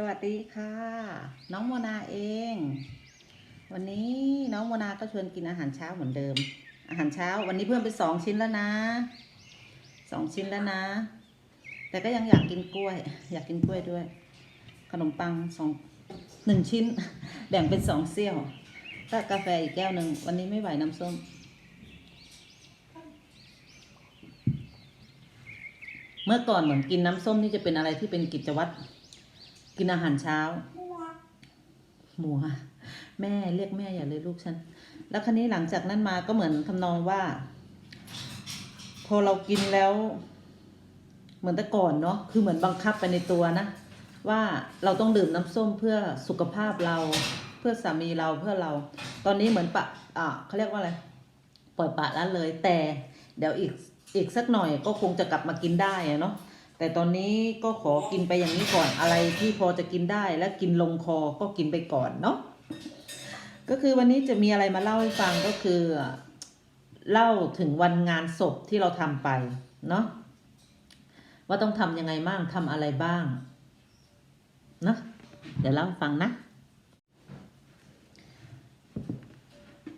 สวัสดีค่ะ น้องโมนาเอง วันนี้น้องโมนาก็ชวนกินอาหารเช้าเหมือนเดิม อาหารเช้า วันนี้เพิ่มไปสองชิ้นแล้วนะสองชิ้นแล้วนะ แต่ก็ยังอยากกินกล้วย อยากกินกล้วยด้วย ขนมปังสองหนึ่งชิ้น แบ่งเป็นสองเซี่ยวก็กาแฟอีกแก้วหนึ่งวันนี้ไม่ไหวน้ำส้มเมื่อก่อนเหมือนกินน้ำส้มนี่จะเป็นอะไรที่เป็นกิจวัตร กินอาหารเช้า หมูค่ะแม่เรียกแม่อย่าเลยลูกฉัน แล้วครั้นี้หลังจากนั้นมาก็เหมือนทำนองว่า พอเรากินแล้ว เหมือนแต่ก่อนเนาะคือเหมือนบังคับไปในตัวนะ ว่าเราต้องดื่มน้ำส้มเพื่อสุขภาพเราเพื่อสามีเราเพื่อเรา ตอนนี้เหมือนปะอะเขาเรียกว่าอะไรปล่อยปะละเลยแต่ เดี๋ยวอีกอีกสักหน่อยก็คงจะกลับมากินได้อะเนาะ แต่ตอนนี้ก็ขอกินไปอย่างนี้ก่อนอะไรที่พอจะกินได้และกินลงคอก็กินไปก่อนเนาะก็คือวันนี้จะมีอะไรมาเล่าให้ฟังก็คือเล่าถึงวันงานศพที่เราทำไปเนาะว่าต้องทำยังไงบ้างทำอะไรบ้างเนาะเดี๋ยวเล่าฟังนะ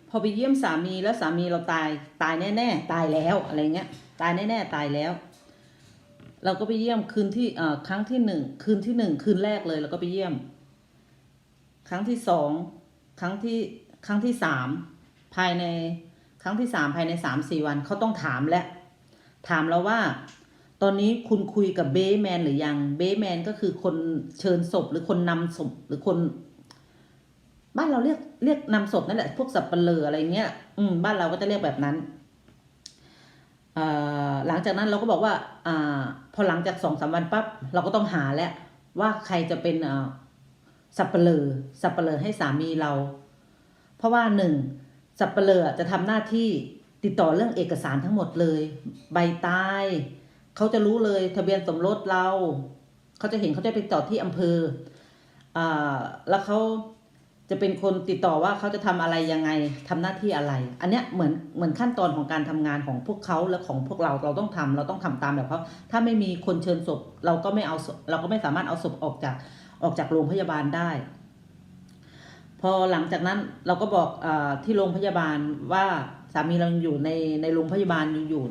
พอไปเยี่ยมสามีแล้วสามีเราตายตายแน่ ๆ ตายแล้วอะไรเงี้ย ตายแน่ ๆ ตายแล้ว เราก็ไปเยี่ยมคืนที่อ่อครั้งที่หนึ่งคืนที่หนึ่งคืนแรกเลยเราก็ไปเยี่ยม ครั้งที่สองครั้งที่ครั้งที่สามภายในครั้งที่สามภายในสามสี่วันเขาต้องถามแล้วถามเราว่า ตอนนี้คุณคุยกับเบย์แมนหรือยังเบย์แมนก็คือคนเชิญศพหรือคนนำศพหรือคน บ้านเราเรียกเรียกนำศพนั่นแหละพวกสับปะเลออะไรเงี้ย อืมบ้านเราก็จะเรียกแบบนั้น หลังจากนั้นเราก็บอกว่าอพอหลังจากสองสามวันปั๊บเราก็ต้องหาแล้วว่าใครจะเป็นสับเปลือสับเปลือให้สามีเรา เพราะว่าหนึ่งสับเปลือจะทำหน้าที่ติดต่อเรื่องเอกสารทั้งหมดเลย ใบตายเขาจะรู้เลยทะเบียนสมรสเรา เขาจะเห็นเขาจะไปต่อที่อำเภออ่าแล้วเขา จะเป็นคนติดต่อว่าเขาจะทำอะไรยังไงทำหน้าที่อะไร อันเนี้ยเหมือนเหมือนขั้นตอนของการทำงานของพวกเขาและของพวกเราเราต้องทำเราต้องทำตามแบบเขาถ้าไม่มีคนเชิญศพ เราก็ไม่เอาเราก็ไม่สามารถเอาศพออกจากออกจากโรงพยาบาลได้ พอหลังจากนั้นเราก็บอกอที่โรงพยาบาลว่าสามีเราอยู่ในในโรงพยาบาลอยู่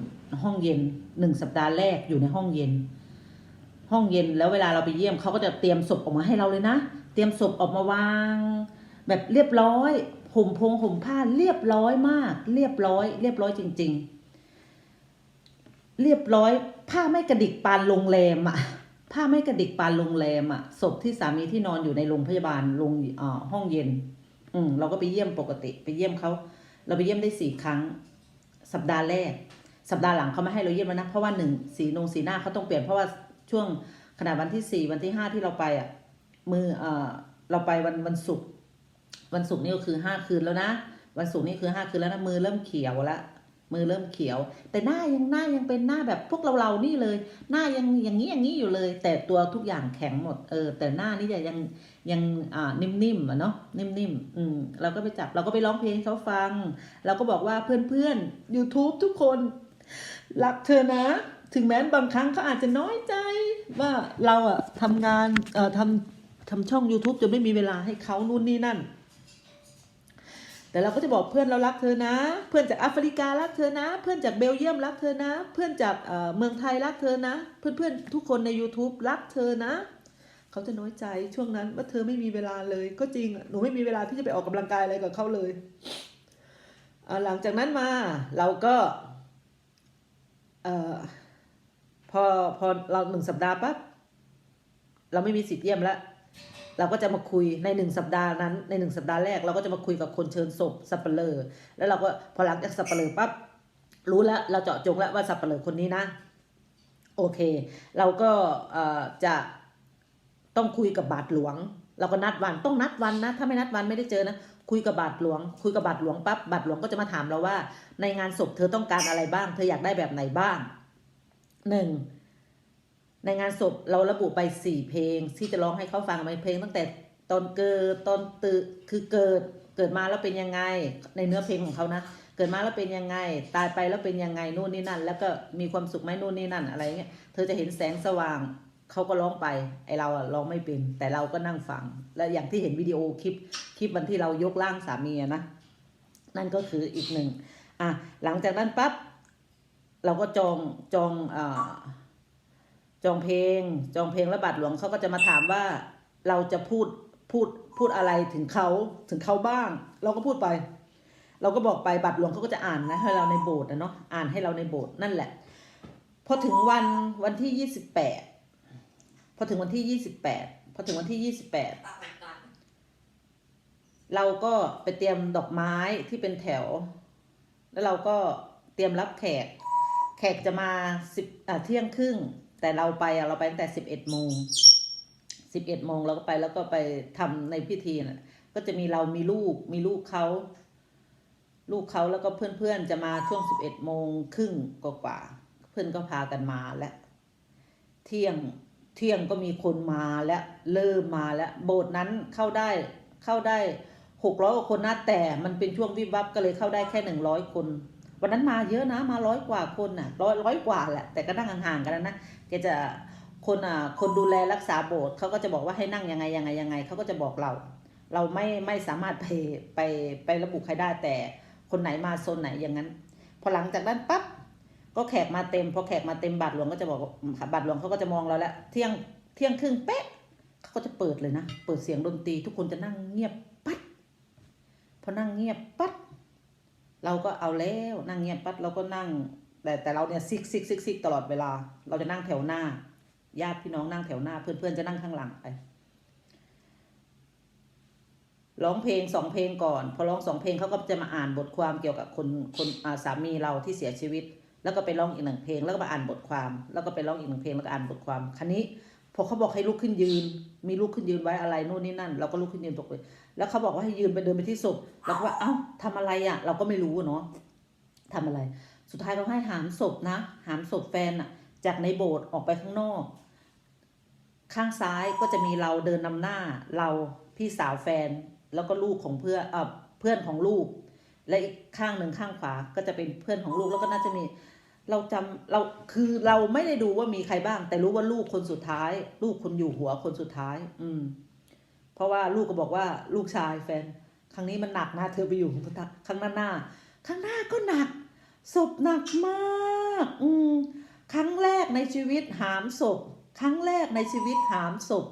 ห้องเย็นหนึ่งสัปดาห์แรกอยู่ในห้องเย็น ห้องเย็นแล้วเวลาเราไปเยี่ยมเขาก็จะเตรียมศพออกมาให้เราเลยนะ เตรียมศพออกมาวาง แบบเรียบร้อยห่มพงห่มผ้าเรียบร้อยมาก เรียบร้อย เรียบร้อยจริง ๆ เรียบร้อยผ้าไม่กระดิกปานโรงแรมอะผ้าไม่กระดิกปานโรงแรมอะศพที่สามีที่นอนอยู่ในโรงพยาบาลโรงอ่อห้องเย็น อืมเราก็ไปเยี่ยมปกติไปเยี่ยมเขาเราไปเยี่ยมได้สี่ครั้ง สัปดาห์แรก สัปดาห์หลังเขาไม่ให้เราเยี่ยมแล้วนะเพราะว่าหนึ่งสีนงสีหน้าเขาต้องเปลี่ยนเพราะว่าช่วงขณะวันที่สี่วันที่ห้าที่เราไปอะมือเอ่อเราไปวันวันศุกร์ วันศุกร์นี่ก็คือห้าคืนแล้วนะ วันศุกร์นี่คือห้าคืนแล้วนะมือเริ่มเขียวแล้วมือเริ่มเขียว แต่หน้ายังหน้ายังเป็นหน้าแบบพวกเราเรานี่เลย หน้ายังอย่างนี้อย่างนี้อยู่เลย แต่ตัวทุกอย่างแข็งหมดเออแต่หน้านี่จะยังยังอ่านิ่มๆอะเนาะนิ่มๆอืมเราก็ไปจับเราก็ไปร้องเพลงให้เขาฟัง เราก็บอกว่าเพื่อนๆ YouTube ทุกคนรักเธอนะ ถึงแม้บางครั้งเขาอาจจะน้อยใจ ว่าเราอะทำงานเอ่อทำทำช่อง YouTube จะไม่มีเวลาให้เขานู่นนี่นั่น แต่เราก็จะบอกเพื่อนเรารักเธอนะ เพื่อนจากแอฟริการักเธอนะ เพื่อนจากเบลเยียมรักเธอนะ เพื่อนจากเมืองไทยรักเธอนะ เพื่อนๆทุกคนใน YouTube รักเธอนะเขาจะน้อยใจช่วงนั้นว่าเธอไม่มีเวลาเลย ก็จริงหนูไม่มีเวลาที่จะไปออกกำลังกายอะไรกับเขาเลยหลังจากนั้นมาเราก็พอพอเราหนึ่งสัปดาห์ปั๊บเราไม่มีสิทธิ์เยี่ยมแล้ว เราก็จะมาคุยในหนึ่งสัปดาห์นั้น ในหนึ่งสัปดาห์แรกเราก็จะมาคุยกับคนเชิญศพสับเปลอแล้วเราก็พอหลังจากสับเปลอปั๊บรู้แล้วเราเจาะจงแล้วว่าสับเปลอคนนี้นะ โอเค เราก็จะต้องคุยกับบาทหลวง เราก็นัดวันต้องนัดวันนะ ถ้าไม่นัดวันไม่ได้เจอนะคุยกับบาทหลวง คุยกับบาทหลวงปั๊บบาทหลวงก็จะมาถามเราว่า ในงานศพเธอต้องการอะไรบ้าง เธออยากได้แบบไหนบ้างหนึ่ง ในงานศพเราระบุไปสี่เพลง ที่จะร้องให้เขาฟังไปเพลงตั้งแต่ตอนเกิดตอนตื่นคือเกิดเกิดมาแล้วเป็นยังไง ในเนื้อเพลงของเขานะเกิดมาแล้วเป็นยังไง ตายไปแล้วเป็นยังไงนู่นนี่นั่น แล้วก็มีความสุขไหมนู่นนี่นั่นอะไรเงี้ยเธอจะเห็นแสงสว่างเขาก็ร้องไปไอเราอะร้องไม่เป็น แต่เราก็นั่งฟัง และอย่างที่เห็นวิดีโอคลิปคลิปวันที่เรายกร่างสามีนะนั่นก็คืออีกหนึ่งอะหลังจากนั้นปั๊บเราก็จองจองอ่า จองเพลง จองเพลงแล้วบาทหลวงเขาก็จะมาถามว่าเราจะพูดพูดพูดอะไรถึงเขาถึงเขาบ้าง เราก็พูดไป เราก็บอกไปบัตรหลวงเขาก็จะอ่านนะให้เราในโบสถ์นะเนาะอ่านให้เราในโบสถ์นั่นแหละพอถึงวันวันที่ยี่สิบแปดพอถึงวันที่ยี่สิบแปดพอถึงวันที่ยี่สิบแปดเราก็ไปเตรียมดอกไม้ที่เป็นแถว แล้วเราก็เตรียมรับแขก แขกจะมาสิบอ่าเที่ยงครึ่ง แต่เราไปอะเราไปตั้งแต่สิบเอ็ดโมงสิบเอ็ดโมงเราก็ไปแล้วก็ไปทำในพิธีนะก็จะมีเรามีลูกมีลูกเขาลูกเขาแล้วก็เพื่อนๆจะมาช่วงสิบเอ็ดโมงครึ่งกว่าเพื่อนก็พากันมาแล้วเที่ยงเที่ยงก็มีคนมาแล้วเริ่มมาแล้วโบสถ์นั้นเข้าได้เข้าได้หกร้อยกว่าคนนะแต่มันเป็นช่วงวิบวับก็เลยเข้าได้แค่หนึ่งร้อยคน วันนั้นมาเยอะนะมาร้อยกว่าคนน่ะร้อยร้อยกว่าแหละแต่ก็นั่งห่างๆกันนะแกจะคนอะคนดูแลรักษาโบสถ์เขาก็จะบอกว่าให้นั่งยังไงยังไงยังไงเขาก็จะบอกเรา เราไม่ไม่สามารถไปไปไประบุใครได้แต่คนไหนมาโซนไหนอย่างนั้น พอหลังจากนั้นปั๊บก็แขกมาเต็มพอแขกมาเต็มบาทหลวงก็จะบอกบาทหลวงเขาก็จะมองเราแล้วเที่ยงเที่ยงครึ่งเป๊ะเขาก็จะเปิดเลยนะ เปิดเสียงดนตรี ทุกคนจะนั่งเงียบปั๊ดพอนั่งเงียบปั๊ด เราก็เอาแล้วนั่งเงียบปั๊ดเราก็นั่ง แต่แต่เราเนี่ยซิกซิกซิกซิกตลอดเวลา เราจะนั่งแถวหน้า ญาติพี่น้องนั่งแถวหน้า เพื่อนเพื่อนจะนั่งข้างหลังไปร้องเพลงสองเพลงก่อน พอร้องสองเพลงเขาก็จะมาอ่านบทความเกี่ยวกับคนคนาสามีเราที่เสียชีวิต แล้วก็ไปร้องอีกหนึ่งเพลง แล้วก็มาอ่านบทความ แล้วก็ไปร้องอีกหนึ่งเพลงแล้วก็อ่านบทความคันนี้ พอเขาบอกให้ลุกขึ้นยืน มีลุกขึ้นยืนไว้อะไรนู่นนี่นั่น เราก็ลุกขึ้นยืนตกเลยแล้วเขาบอกว่าให้ยืนไปเดินไปที่ศพเราก็ว่าเอ้าทำอะไรอะ เราก็ไม่รู้เนาะทำอะไร สุดท้ายเราให้หามศพนะ หามศพแฟนอะ จากในโบสถ์ออกไปข้างนอก ข้างซ้ายก็จะมีเราเดินนำหน้า เราพี่สาวแฟน แล้วก็ลูกของเพื่อนเอ่อเพื่อนของลูก และอีกข้างหนึ่งข้างขวาก็จะเป็นเพื่อนของลูกแล้วก็น่าจะมี เราจำเราคือเราไม่ได้ดูว่ามีใครบ้าง แต่รู้ว่าลูกคนสุดท้าย ลูกคนอยู่หัวคนสุดท้าย อืม เพราะว่าลูกก็บอกว่าลูกชายแฟน ครั้งนี้มันหนักนะเธอไปอยู่ข้างหน้าหน้าข้างหน้าก็หนักศพหนักมาก อืมครั้งแรกในชีวิตหามศพ ครั้งแรกในชีวิตหามศพ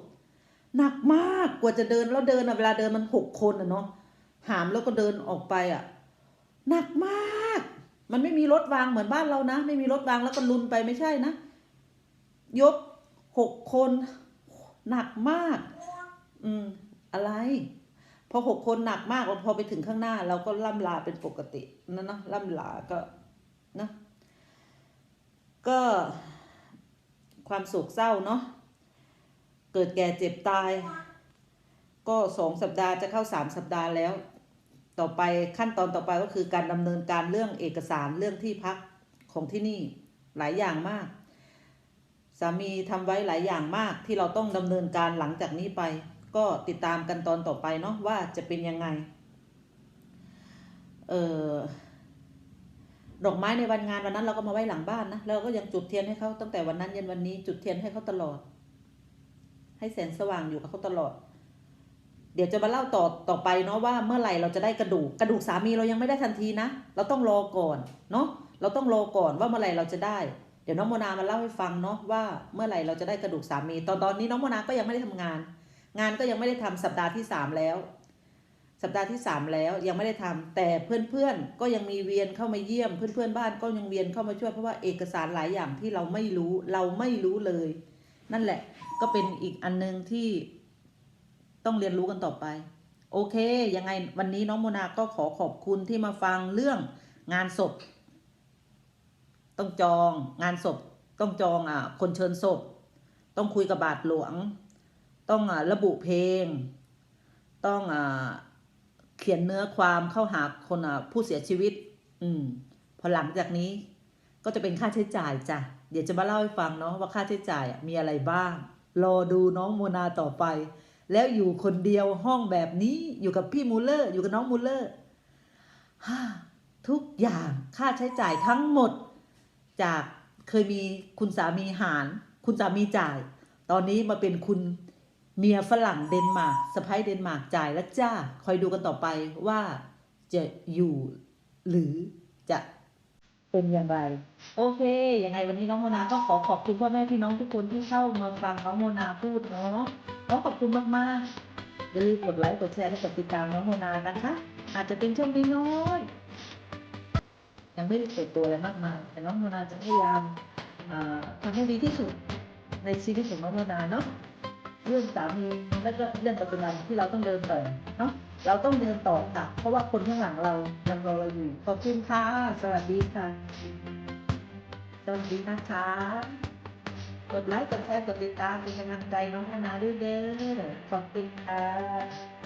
หนักมากกว่าจะเดินแล้วเดินอะเวลาเดินมันหกคนอะเนาะหามแล้วก็เดินออกไปอะหนักมาก มันไม่มีรถวางเหมือนบ้านเรานะ ไม่มีรถวางแล้วก็ลุนไปไม่ใช่นะ ยกหกคนหนักมาก อืม อะไร พอหกคนหนักมากพอไปถึงข้างหน้า เราก็ล่ำลาเป็นปกตินะเนาะล่ำลาก็นะก็ความโศกเศร้าเนาะเกิดแก่เจ็บตาย ก็สองสัปดาห์จะเข้าสามสัปดาห์แล้ว ต่อไปขั้นตอนต่อไปก็คือการดำเนินการเรื่องเอกสารเรื่องที่พักของที่นี่หลายอย่างมาก สามีทำไว้หลายอย่างมากที่เราต้องดำเนินการหลังจากนี้ไป ก็ติดตามกันตอนต่อไปเนาะว่าจะเป็นยังไงเออดอกไม้ในวันงานวันนั้นเราก็มาไว้หลังบ้านนะแล้วเราก็ยังจุดเทียนให้เขาตั้งแต่วันนั้นยันวันนี้จุดเทียนให้เขาตลอด ให้แสงสว่างอยู่กับเขาตลอด เดี๋ยวจะมาเล่าต่อต่อไปเนาะว่าเมื่อไหร่เราจะได้กระดูกกระดูกสามีเรายังไม่ได้ทันทีนะ เราต้องรอก่อนเนาะเราต้องรอก่อนว่าเมื่อไหร่เราจะได้ เดี๋ยวน้องโมนามาเล่าให้ฟังเนาะว่าเมื่อไหร่เราจะได้กระดูกสามี ตอนตอนนี้น้องโมนาก็ยังไม่ได้ทำงาน งานก็ยังไม่ได้ทำสัปดาห์ที่สามแล้ว สัปดาห์ที่สามแล้วยังไม่ได้ทำแต่เพื่อนๆก็ยังมีเวียนเข้ามาเยี่ยม เพื่อนๆบ้านก็ยังเวียนเข้ามาช่วยเพราะว่าเอกสารหลายอย่างที่เราไม่รู้เราไม่รู้เลย นั่นแหละก็เป็นอีกอันนึงที่ ต้องเรียนรู้กันต่อไป โอเค ยังไงวันนี้น้องโมนาก็ขอขอบคุณที่มาฟังเรื่องงานศพ ต้องจองงานศพ ต้องจองอะคนเชิญศพ ต้องคุยกับบาทหลวง ต้องอะระบุเพลง ต้องอะเขียนเนื้อความเข้าหาคนอะผู้เสียชีวิต อืม พอหลังจากนี้ก็จะเป็นค่าใช้จ่ายจ้ะ เดี๋ยวจะมาเล่าให้ฟังเนาะว่าค่าใช้จ่ายมีอะไรบ้าง รอดูน้องโมนาต่อไป แล้วอยู่คนเดียวห้องแบบนี้อยู่กับพี่มูลเลอร์ อยู่กับน้องมูลเลอร์ทุกอย่างค่าใช้จ่ายทั้งหมด จากเคยมีคุณสามีหาร คุณสามีจ่าย ตอนนี้มาเป็นคุณเมียฝรั่งเดนมาร์กสะพ้ายเดนมาร์กจ่ายแล้วจ้า คอยดูกันต่อไปว่าจะอยู่หรือจะเป็นอย่างไร โอเค ยังไงวันนี้น้องโมนาก็ขอขอบคุณพ่อแม่พี่น้องทุกคนที่เข้ามาฟังน้องโมนาพูดเนาะ น้องขอบคุณมากๆอย่าลืมกดไลค์กดแชร์และกดติดตามน้องโมนานะคะ อาจจะเป็นช่วงน้อยยังไม่ได้เปิดตัวอะไรมากมายแต่น้องโมนาจะพยายามทำให้ดีที่สุดในชีวิตของน้องโมนาเนาะเรื่องสามีแล้วก็เรื่องปัจจุบันที่เราต้องเดินต่อเนาะเราต้องเดินต่อค่ะ เพราะว่าคนข้างหลังเรายังรอเราอยู่ขอบคุณค่ะ สวัสดีค่ะ สวัสดีนะคะ กดไลค์กดแชร์กดติดตามเป็นกำลังใจน้องธนาด้วยเด้อขอบคุณค่ะ